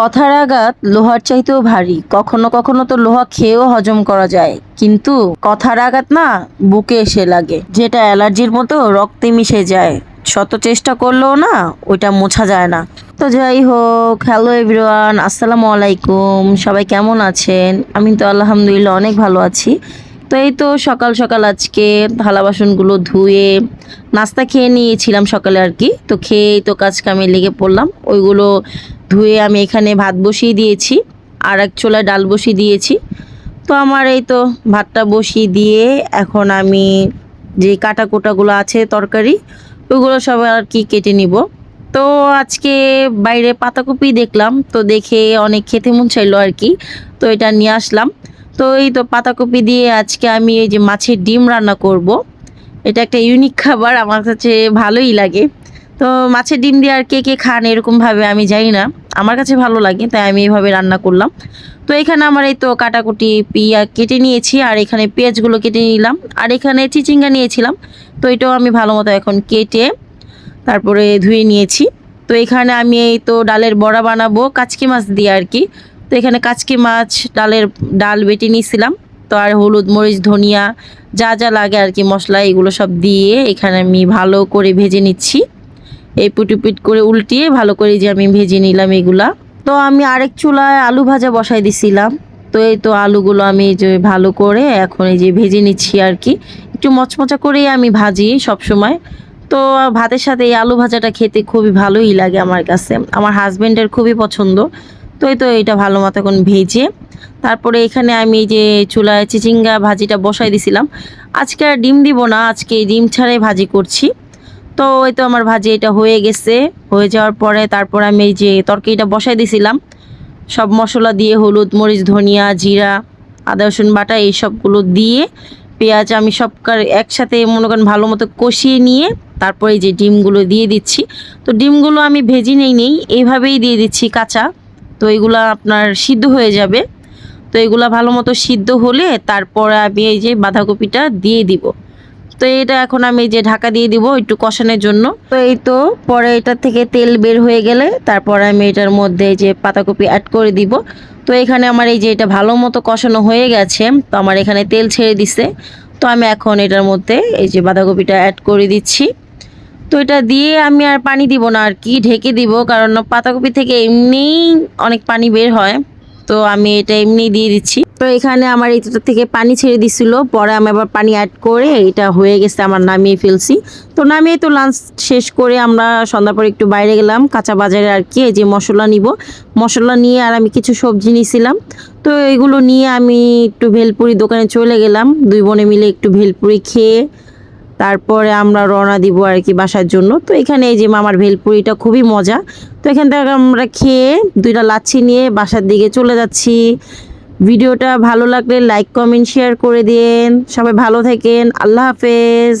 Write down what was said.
কথার আঘাত লোহার চাইতেও ভারী। কখনো কখনো তো লোহা খেয়েও হজম করা যায়। কিন্তু কথার আঘাত না, বুকে এসে লাগে। যেটা অ্যালার্জির মতো রক্তে মিশে যায়। শত চেষ্টা করলেও না, ওইটা মোছা যায় না। তো যাই হোক, হ্যালো এভরিওয়ান, আসসালামু আলাইকুম। সবাই কেমন আছেন? আমি তো আলহামদুলিল্লাহ অনেক ভালো আছি। তো এই তো সকাল সকাল আজকে থালা বাসনগুলো ধুয়ে নাস্তা খেয়ে নিয়েছিলাম সকালে আর কি। তো খেয়েই তো কাজ কামে লেগে পড়লাম। ওইগুলো ধুয়ে আমি এখানে ভাত বসিয়ে দিয়েছি, আর এক চোলায় ডাল বসিয়ে দিয়েছি। তো আমার এই তো ভাতটা বসিয়ে দিয়ে এখন আমি যে কাটা কোটাগুলো আছে তরকারি ওইগুলো সব আর কি কেটে নিব। তো আজকে বাইরে পাতাকপি দেখলাম, তো দেখে অনেক খেতে মন চাইলো আর কি, তো এটা নিয়ে আসলাম। তো এই তো পাতাকপি দিয়ে আজকে আমি এই যে মাছের ডিম রান্না করব। এটা একটা ইউনিক খাবার, আমার কাছে ভালোই লাগে। তো মাছের ডিম দিয়ে আর কে কে খান এরকমভাবে আমি জানি না। আমার কাছে ভালো লাগে, তাই আমি এইভাবে রান্না করলাম। তো এখানে আমার এই তো কাটাকুটি পিয়া কেটে নিয়েছি, আর এখানে পেঁয়াজগুলো কেটে নিলাম, আর এখানে চিচিঙ্গা নিয়েছিলাম। তো এটাও আমি ভালো মতো এখন কেটে তারপরে ধুয়ে নিয়েছি। তো এখানে আমি এই তো ডালের বড়া বানাবো, কাচকি মাছ দিয়ে আর কি। তো এখানে কাচকি মাছ, ডালের ডাল বেটে নিয়েছিলাম। তো আর হলুদ, মরিচ, ধনিয়া, যা যা লাগে আর কি, মশলা, এগুলো সব দিয়ে এখানে আমি ভালো করে ভেজে নিচ্ছি। এই পুটুপিট করে উল্টিয়ে ভালো করে যে আমি ভেজে নিলাম এগুলা। তো আমি আরেক চুলায় আলু ভাজা বসাই দিছিলাম। তো এই তো আলুগুলো আমি যে ভালো করে এখন এই যে ভেজে নিচ্ছি আর কি। একটু মচমচা করেই আমি ভাজি সব সময় তো ভাতের সাথে এই আলু ভাজাটা খেতে খুবই ভালোই লাগে আমার কাছে। আমার হাজব্যান্ডের খুবই পছন্দ। তো এই তো এটা ভালো মতো এখন ভেজে। তারপরে এখানে আমি যে চুলায় চিচিঙ্গা ভাজিটা বসাই দিছিলাম। আজকে আর ডিম দিব না, আজকে ডিম ছাড়াই ভাজি করছি। তো ওই তো আমার ভাজি এটা হয়ে গেছে। হয়ে যাওয়ার পরে তারপর আমি এই যে তরকারিটা বসাই দিছিলাম। সব মশলা দিয়ে হলুদ, মরিচ, ধনিয়া, জিরা, আদা, রসুন বাটা এই সবগুলো দিয়ে পেঁয়াজ আমি সবকার একসাথে মনে করেন ভালো মতো কষিয়ে নিয়ে তারপরে এই যে ডিমগুলো দিয়ে দিচ্ছি। তো ডিমগুলো আমি ভেজি নেই নেই এইভাবেই দিয়ে দিচ্ছি কাঁচা। তো এগুলো আপনার সিদ্ধ হয়ে যাবে। তো এগুলা ভালো মতো সিদ্ধ হলে তারপরে আমি এই যে বাঁধাকপিটা দিয়ে দিব। তো এটা এখন আমি যে ঢাকা দিয়ে দিব একটু কষানোর জন্য। তো এই তো পরে এটা থেকে তেল বের হয়ে গেলে তারপরে আমি এটার মধ্যে যে পাতাকপি অ্যাড করে দিব। তো এখানে আমার এই যে এটা ভালো মতো কষানো হয়ে গেছে, তো আমার এখানে তেল ছেড়ে দিছে। তো আমি এখন এটার মধ্যে এই যে বাঁধাকপিটা অ্যাড করে দিচ্ছি। তো এটা দিয়ে আমি আর পানি দিব না, আর কি ঢেকে দিব, কারণ পাতাকপি থেকে এমনিই অনেক পানি বের হয়। তো আমি এটা এমনি দিয়ে দিচ্ছি। তো এখানে আমার এটা থেকে পানি ছেড়ে দিছিল। পরে আমি আবার পানি অ্যাড করে এটা হয়ে গেছে আমার নামিয়ে ফেলছি। তো নামিয়ে তো লাঞ্চ শেষ করে আমরা সন্ধ্যার পরে একটু বাইরে গেলাম। কাঁচা বাজারে আর কি যে মশলা নিব। মশলা নিয়ে আর আমি কিছু সবজি নিয়েছিলাম তো এগুলো নিয়ে আমি একটু ভেলপুরি দোকানে চলে গেলাম। দুই বোনে মিলে একটু ভেলপুরি খেয়ে তারপরে আমরা রওনা দিব আর কি বাসার জন্য। তো এখানে এই যে মামার ভেলপুরিটা খুবই মজা। তো এখান থেকে আমরা খেয়ে দুইটা লাচ্ছি নিয়ে বাসার দিকে চলে যাচ্ছি। ভিডিওটা ভালো লাগলে লাইক কমেন্ট শেয়ার করে দিন সবাই ভালো থাকেন। আল্লাহ হাফেজ।